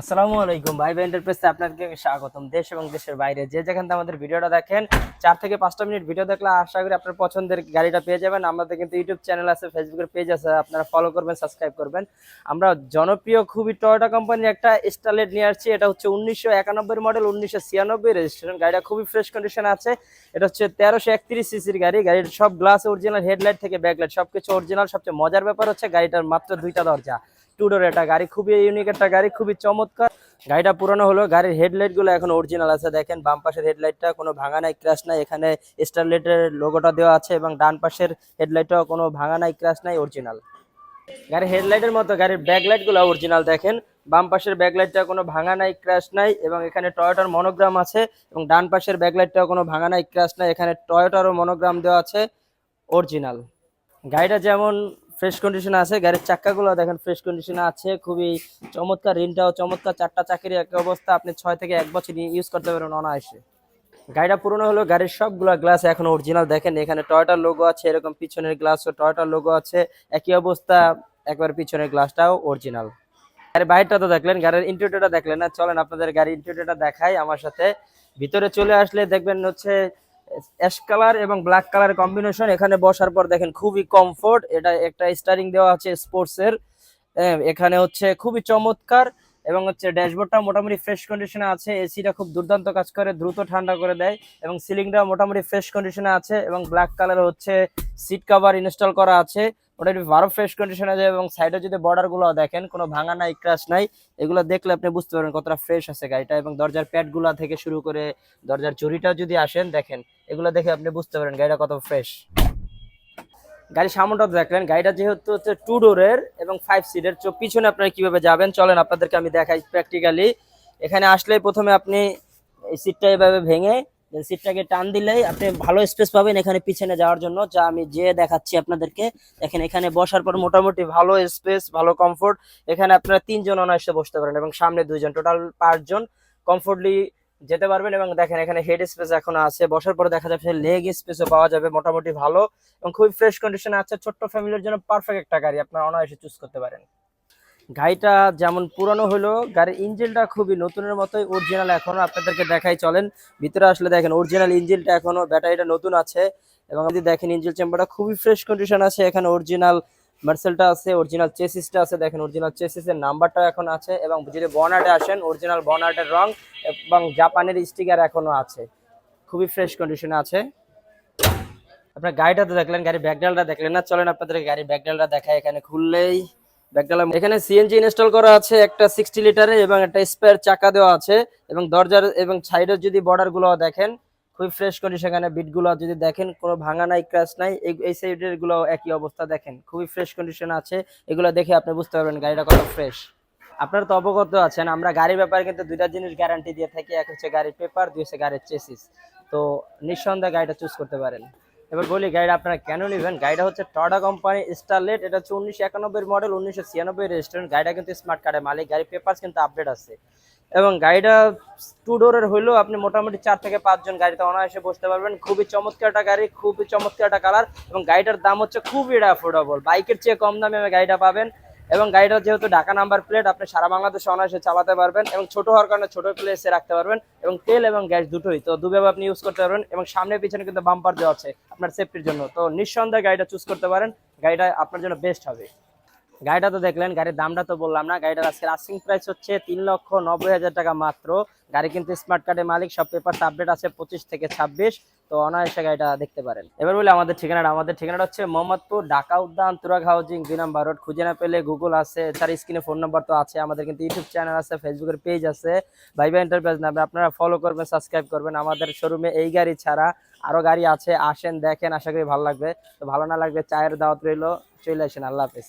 আসসালামু আলাইকুম। ভাই ভাই এন্টারপ্রাইজে আপনাকে স্বাগতম। দেশ এবং দেশের বাইরে যে যেখান থেকে আমাদের ভিডিওটা দেখেন, চার থেকে পাঁচটা মিনিট ভিডিও দেখলে আশা করি আপনার পছন্দের গাড়িটা পেয়ে যাবেন। আমাদের কিন্তু ইউটিউব চ্যানেল আছে ফেসবুকের পেজ আছে, আপনারা ফলো করবেন সাবস্ক্রাইব করবেন। আমরা জনপ্রিয় খুবই টয়োটা কোম্পানির একটা স্টারলেট নিয়ে আসছি। এটা হচ্ছে উনিশশো একানব্বই মডেল উনিশশো ছিয়ানব্বই রেজিস্ট্রেশন গাড়িটা খুবই ফ্রেশ কন্ডিশন আছে। এটা হচ্ছে তেরোশো একত্রিশ সিসির গাড়ি। গাড়ির সব গ্লাস অরিজিনাল হেডলাইট থেকে ব্যাকলাইট সবকিছু অরিজিনাল সবচেয়ে মজার ব্যাপার হচ্ছে গাড়িটার মাত্র দুইটা দরজা। টুডোর একটা গাড়ি, খুবই ইউনিক একটা গাড়ি, খুবই চমৎকার। গাড়িটা পুরনো হলো গাড়ির হেডলাইটগুলো এখন অরিজিনাল আছে, দেখেন, বাম পাশের হেডলাইটটা কোনো ভাঙা নাই ক্র্যাশ নাই, এখানে স্টারলাইটের লোগোটা দেওয়া আছে এবং ডান পাশের হেডলাইটটাও কোনো ভাঙা নাই ক্র্যাশ নাই অরিজিনাল গাড়ির হেডলাইটের মতো, গাড়ির ব্যাকলাইটগুলো অরিজিনাল দেখেন। বাম পাশের ব্যাকলাইটটা কোনো ভাঙা নাই ক্র্যাশ নাই এবং এখানে টয়োটার মনোগ্রাম আছে এবং ডান পাশের ব্যাকলাইটটাও কোনো ভাঙা নাই ক্র্যাশ নাই, এখানে টয়োটারও মনোগ্রাম দেওয়া আছে অরিজিনাল গাড়িটা যেমন ফ্রেশ কন্ডিশনে আছে, গাড়ির চাক্কাগুলো দেখেন ফ্রেশ কন্ডিশনে আছে, খুবই চমৎকার রিনটাও চমৎকার, চারটা চাকরির এক অবস্থা, আপনি ছয় থেকে এক বছর নিয়ে ইউজ করতে পারবেন অনায়াসে। গাড়িটা পুরনো হলো গাড়ির সবগুলো গ্লাস এখন অরিজিনাল দেখেন এখানে টয়টার লোগো আছে, এরকম পিছনের গ্লাসও টয়টার লোগো আছে, একই অবস্থা, একবার পিছনের গ্লাসটাও অরিজিনাল গাড়ির বাইরটা তো দেখলেন, গাড়ির ইন্টেরিয়রটা দেখলেন না, চলেন আপনাদের গাড়ির ইন্টেরিয়রটা দেখাই, আমার সাথে। ভিতরে চলে আসলে দেখবেন হচ্ছে অ্যাশ কালার এবং ব্ল্যাক কালার কম্বিনেশন। এখানে বসার পর দেখেন খুবই কমফোর্ট। এটা একটা স্টারিং দেওয়া আছে স্পোর্টস এর হ্যাঁ, এখানে হচ্ছে খুবই চমৎকার। এবং হচ্ছে ড্যাশবোর্ডটা মোটামুটি ফ্রেশ কন্ডিশনে আছে এসিটা খুব দুর্দান্ত কাজ করে, দ্রুত ঠান্ডা করে দেয় এবং সিলিংটা মোটামুটি ফ্রেশ কন্ডিশনে আছে এবং ব্ল্যাক কালার হচ্ছে সিট কভার ইনস্টল করা আছে। মোটামুটি ভালো ফ্রেশ কন্ডিশনে আছে এবং সাইডে যদি বর্ডারগুলো দেখেন, কোনো ভাঙা নাই ক্রাশ নাই, এগুলো দেখলে আপনি বুঝতে পারবেন কতটা ফ্রেশ আছে গাড়িটা এবং দরজার প্যাডগুলা থেকে শুরু করে দরজার চুরিটা যদি আসেন, দেখেন, এগুলো দেখে আপনি বুঝতে পারেন গাড়িটা কত ফ্রেশ গাড়ির সামনটা দেখলেন। গাড়িটা যেহেতু হচ্ছে টু ডোরের এবং ফাইভ সিটের চো পিছনে আপনারা কীভাবে যাবেন? চলেন আপনাদেরকে আমি দেখাই প্র্যাকটিক্যালি এখানে আসলে প্রথমে আপনি এই সিটটা এভাবে ভেঙে সিটটাকে টান দিলেই আপনি ভালো স্পেস পাবেন এখানে পিছনে যাওয়ার জন্য। যা আমি যে দেখাচ্ছি আপনাদেরকে, দেখেন এখানে বসার পর মোটামুটি ভালো স্পেস ভালো কমফোর্ট এখানে আপনারা তিনজন অনায়াসে বসতে পারেন এবং সামনে দুইজন টোটাল পাঁচজন। কমফোর্টলি যেতে পারবেন এবং দেখেন এখানে হেড স্পেস এখনও আছে। বসার পরে দেখা যাচ্ছে লেগ স্পেসও পাওয়া যাবে, মোটামুটি ভালো এবং খুবই ফ্রেশ কন্ডিশনে আছে। ছোট্ট ফ্যামিলির জন্য পারফেক্ট একটা গাড়ি, আপনারা অনায়াসে চুজ করতে পারেন। গাড়িটা যেমন পুরনো হলো, গাড়ির ইঞ্জিনটা খুবই নতুনের মতোই অরিজিনাল এখনও আপনাদেরকে দেখাই চলেন। ভিতরে আসলে দেখেন অরিজিনাল ইঞ্জিনটা এখনও ব্যাটারিটা নতুন আছে এবং যদি দেখেন ইঞ্জিন চেম্বারটা খুবই ফ্রেশ কন্ডিশন আছে। এখানে অরিজিনাল মার্সেলটা আছে অরিজিনাল চেসিসটা আছে, দেখেন অরিজিনাল চেসিসের নাম্বারটা এখন আছে এবং যদি বনার্টে আসেন অরিজিনাল বনার্টের রং এবং জাপানের স্টিকার এখনও আছে। খুবই ফ্রেশ কন্ডিশনে আছে। আপনার গাড়িটা তো দেখলেন, গাড়ির ব্যাকডালটা দেখলেন না? চলেন আপনাদের গাড়ির ব্যাকডালটা দেখায় এখানে খুললেই। ব্যাকডাল এখানে সিএনজি ইনস্টল করা আছে, একটা সিক্সটি লিটারের এবং একটা স্পেয়ার চাকা দেওয়া আছে এবং দরজার এবং সাইডের যদি বর্ডারগুলো দেখেন খুবই ফ্রেশ কন্ডিশন এখানে বিটগুলো। যদি দেখেন, কোনো ভাঙা নাই ক্র্যাশ নাই, এই- এই সাইডেরগুলো একই অবস্থা দেখেন। খুবই ফ্রেশ কন্ডিশন আছে। এগুলো দেখে আপনি বুঝতে পারবেন গাড়িটা কত ফ্রেশ আপনারা তো অবগত আছেন, আমরা গাড়ির ব্যাপারে কিন্তু দুইটা জিনিস গ্যারান্টি দিয়ে থাকি। এক হচ্ছে গাড়ির পেপার দুই হচ্ছে গাড়ির চেসিস তো নিঃসন্দেহে গাড়িটা চুজ করতে পারেন। এবার বলি, গাড়িটা আপনারা কেন নেবেন? গাড়িটা হচ্ছে টটা কোম্পানি স্টারলেট এটা হচ্ছে উনিশশো একানব্বই মডেল উনিশশো ছিয়ানব্বই রেজিস্ট্রেন্ট গাড়িটা কিন্তু স্মার্ট কার্ডের মালিক। গাড়ির পেপার কিন্তু আপডেট আছে। এবং গাড়িটা টু ডোরের হইলেও আপনি মোটামুটি চার থেকে পাঁচজন গাড়িতে অনায়াসে বসতে পারবেন। খুবই চমৎকার একটা গাড়ি, খুবই চমৎকার একটা কালার এবং গাড়িটার দাম হচ্ছে খুবই অ্যাফোর্ডেবল বাইকের চেয়ে কম দামে আপনি গাড়িটা পাবেন এবং গাড়িটা যেহেতু ঢাকা নাম্বার প্লেট আপনি সারা বাংলাদেশে অনায়াসে চালাতে পারবেন এবং ছোট হওয়ার কারণে ছোট প্লেসে রাখতে পারবেন এবং তেল এবং গ্যাস দুটোই। তো দুভাবে আপনি ইউজ করতে পারবেন এবং সামনে পিছনে কিন্তু বাম্পার দেওয়া আছে আপনার সেফটির জন্য। তো নিঃসন্দেহে গাড়িটা চুজ করতে পারেন। গাড়িটা আপনার জন্য বেস্ট হবে। গাড়িটা তো দেখলেন, গাড়ির দামটা তো বললাম না। গাড়িটার আজকে আস্কিং প্রাইস হচ্ছে তিন লক্ষ নব্বই হাজার টাকা মাত্র। গাড়ি কিন্তু স্মার্ট কার্ডের মালিক, সব পেপার আপডেট আছে পঁচিশ থেকে ছাব্বিশ। তো অনায়াসে গাড়িটা দেখতে পারেন। এবার বলে আমাদের ঠিকানাটা। আমাদের ঠিকানাটা হচ্ছে মোহাম্মদপুর, ঢাকা উদ্যান, তুরাগ হাউজিং, দুই নাম্বার রোড। খুঁজে না পেলে গুগল আছে তার স্ক্রিনে ফোন নাম্বার তো আছে। আমাদের কিন্তু ইউটিউব চ্যানেল আছে ফেসবুকের পেজ আছে। ভাইবা এন্টারপ্রাইজ নামে আপনারা ফলো করবেন সাবস্ক্রাইব করবেন। আমাদের শোরুমে এই গাড়ি ছাড়া আরও গাড়ি আছে। আসেন, দেখেন, আশা করি ভালো লাগবে। তো ভালো না লাগবে চায়ের দাওয়াত রইল। চলে আসেন। আল্লাহ হাফেজ।